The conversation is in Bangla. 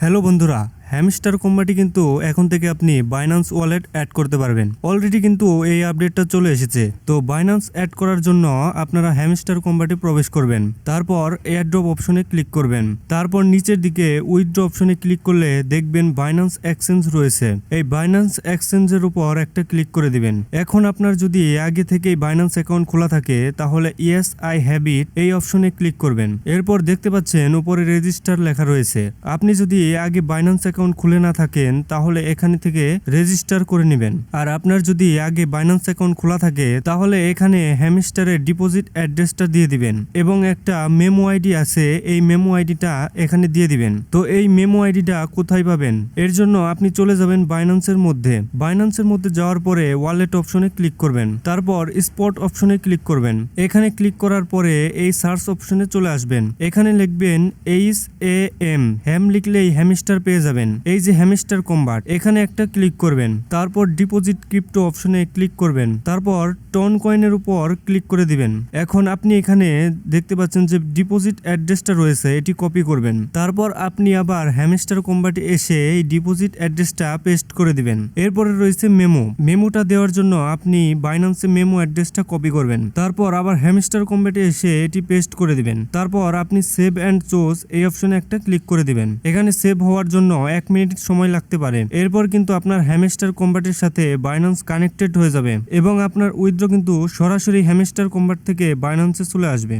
হ্যালো বন্ধুরা হ্যামস্টার কোম্পানি কিন্তু এখন থেকে আপনি বাইন্যান্স ওয়ালেট অ্যাড করতে পারবেন। অলরেডি কিন্তু এই আপডেটটা চলে এসেছে। তো বাইন্যান্স অ্যাড করার জন্য আপনারা হ্যামস্টার কোম্পানি প্রবেশ করবেন। তারপর এয়ারড্রপ অপশনে ক্লিক করবেন। তারপর নিচের দিকে উইথড্র অপশনে ক্লিক করলে দেখবেন বাইন্যান্স এক্সচেঞ্জ রয়েছে। এই বাইন্যান্স এক্সচেঞ্জের উপর একটা ক্লিক করে দিবেন। এখন আপনার যদি আগে থেকেই বাইন্যান্স অ্যাকাউন্ট খোলা থাকে, তাহলে ইয়েস আই হ্যাভ ইট এই অপশনে ক্লিক করবেন। এরপর দেখতে পাচ্ছেন উপরে রেজিস্টার লেখা রয়েছে। আপনি যদি আগে বাইন্যান্স অ্যাকাউন্ট খুলে না থাকেন, তাহলে এখানে থেকে রেজিস্টার করে নেবেন। আর আপনার যদি আগে বাইন্যান্স অ্যাকাউন্ট খোলা থাকে, তাহলে এখানে হ্যামস্টারের ডিপোজিট অ্যাড্রেসটা দিয়ে দিবেন এবং একটা মেমো আইডি আছে, এই মেমো আইডিটা এখানে দিয়ে দিবেন। তো এই মেমো আইডিটা কোথায় পাবেন? এর জন্য আপনি চলে যাবেন বাইন্যান্সের মধ্যে। বাইন্যান্সের মধ্যে যাওয়ার পরে ওয়ালেট অপশনে ক্লিক করবেন। তারপর স্পট অপশনে ক্লিক করবেন। এখানে ক্লিক করার পরে এই সার্চ অপশনে চলে আসবেন। এখানে লিখবেন এইচ এ এম হ্যাম লিখলেই হ্যামস্টার পেয়ে যাবেন। এই যে হ্যামিস্টার কম্বাট, এখানে একটা ক্লিক করবেন। তারপর ডিপোজিট ক্রিপ্টো অপশনে ক্লিক করবেন। তারপর টন কয়েনের উপর ক্লিক করে দিবেন। এখন আপনি এখানে দেখতে পাচ্ছেন যে ডিপোজিট অ্যাড্রেসটা রয়েছে, এটি কপি করবেন। তারপর আপনি আবার হ্যামিস্টার কম্বাটে এসে এই ডিপোজিট অ্যাড্রেসটা পেস্ট করে দিবেন। এরপরে রয়েছে মেমো। মেমোটা দেওয়ার জন্য আপনি বাইন্যান্সে মেমো অ্যাড্রেসটা কপি করবেন। তারপর আবার হ্যামস্টার কম্বাটে এসে এটি পেস্ট করে দিবেন। তারপর আপনি সেভ অ্যান্ড চোজ এই অপশনে একটা ক্লিক করে দিবেন। এখানে সেভ হওয়ার জন্য এক মিনিট সময় লাগতে পারে। এরপর কিন্তু আপনার হ্যামেস্টার কম্বাটের সাথে বাইন্যান্স কানেক্টেড হয়ে যাবে এবং আপনার উইথড্র কিন্তু সরাসরি হ্যামেস্টার কম্বাট থেকে বাইন্যান্সে চলে আসবে।